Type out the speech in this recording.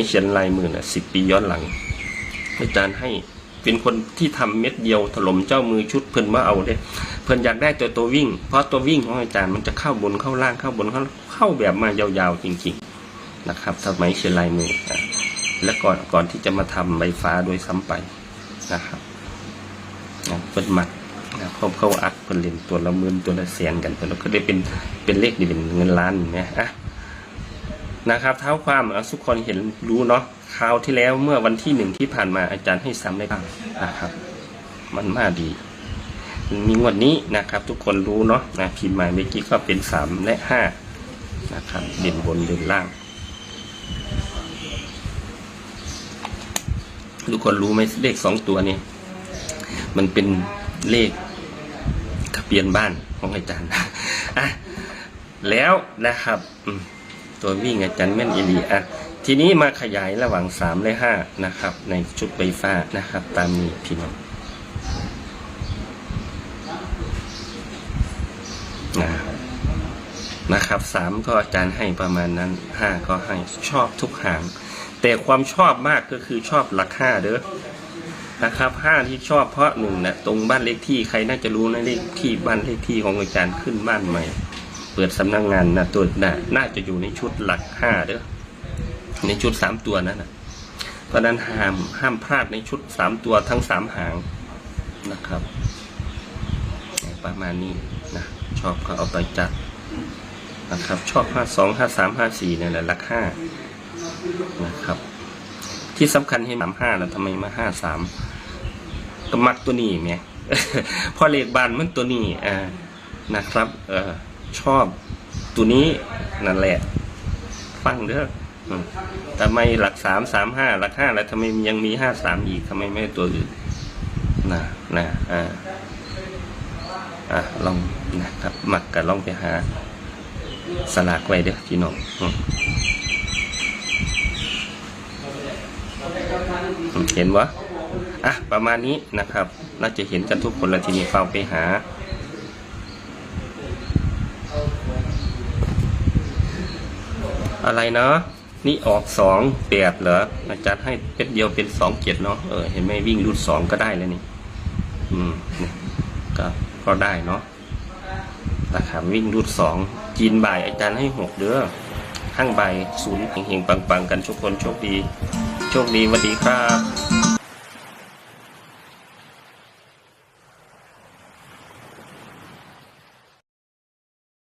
ยเขียนลายมือน่ะสิบปีย้อนหลัง อาจารย์ให้เป็นคนที่ทำเม็ดเดียวถล่มเจ้ามือชุดเพิ่นมาเอาเด้เพิ่นอยากได้ตัวตัววิ่ง เพราะตัววิ่งของอาจารย์มันจะเข้าบนเข้าล่างเข้าบนเข้าเข้าแบบมายาวๆจริง ๆนะครับสมัยเขียนลายมืออะและก่อนก่อนที่จะมาทำใบฟ้าโดยซ้ำไปนะครับนะเพิ่นมักนะเขาเขาอัดเพิ่นเล่นตัวละหมื่นตัวละแสนกันเพิ่นแล้วก็ได้เป็นเป็นเลขนี่เป็นเงินล้านเนไหมอะ นะครับเท้าความทุกคนเห็นรู้เนาะคราวที่แล้วเมื่อวันที่หนึ่งที่ผ่านมาอาจารย์ให้ซ้ำได้บ้างนะครับ มันมาดี มีงวดนี้นะครับ ทุกคนรู้เนาะนะพิมพ์มาเมื่อกี้ก็เป็นสามและห้านะครับเด่นบนเด่นล่าง ทุกคนรู้ไหมเลขสองตัวนี้มันเป็นเลขทะเบียนบ้านของอาจารย์อะแล้วนะครับอืม ตัววิ่งอาจารย์แม่นอีลีอะทีนี้มาขยายระหว่างสามและห้านะครับ ในชุดไฟฟ้านะครับ ตามนี้พี่น้องนะครับสามก็อาจารย์ให้ประมาณนั้นห้าก็ให้ชอบทุกหาง แต่ความชอบมากก็คือชอบหลักห้าเด้อนะครับห้าที่ชอบเพราะหนึ่งนะตรงบ้านเลขที่ใครน่าจะรู้นะเลขที่บ้านเลขที่ของอาจารย์ขึ้นบ้านใหม่ เปิดสำนักงงานนะตัวน่ะน่าจะอยู่ในชุดหลักห้าเด้อในชุดสามตัวนั้นนะเพราะนั้นห้ามห้ามพลาดในชุดสามตัวทั้งสามหางนะครับ ประมาณนี้นะชอบก็เอาไปจัดนะครับ ชอบห้าสองห้าสามห้าสี่เนี่ยแหละหลักห้านะครับ ที่สำคัญให้สามห้าแล้วทำไมมาห้าสามก็มักตัวนี้ไงพอเลขบานมันตัวนี้อ่านะครับ เออ ชอบตัวนี้นั่นแหละ ฟังเด้อทำไมหลักสามสามห้าหลักห้าแล้วทำไมยังมีห้าสามอีกทำไมไม่ตัวอื่นนะนะอ่าอะลองนะครับหมักกันลองไปหาสลากไว้เด้อพี่น้องเห็นวะอะประมาณนี้นะครับ น่าจะเห็นกันทุกคนแล้วทีนี้ฟังไปหา อะไรเนาะนี่ออกสองแปดเหรออาจารย์ให้เป็ดเดียวเป็นสองเจ็ดเนาะเออเห็นไหมวิ่งรูดสองก็ได้แล้วนี่ อืมนี่ก็ก็ได้เนาะราคาวิ่งรูดสองจีนบ่ายอาจารย์ให้หกเด้อข้างใบศูนย์เฮงๆปังๆ กันทุกคนโชคดี โชคดีสวัสดีครับ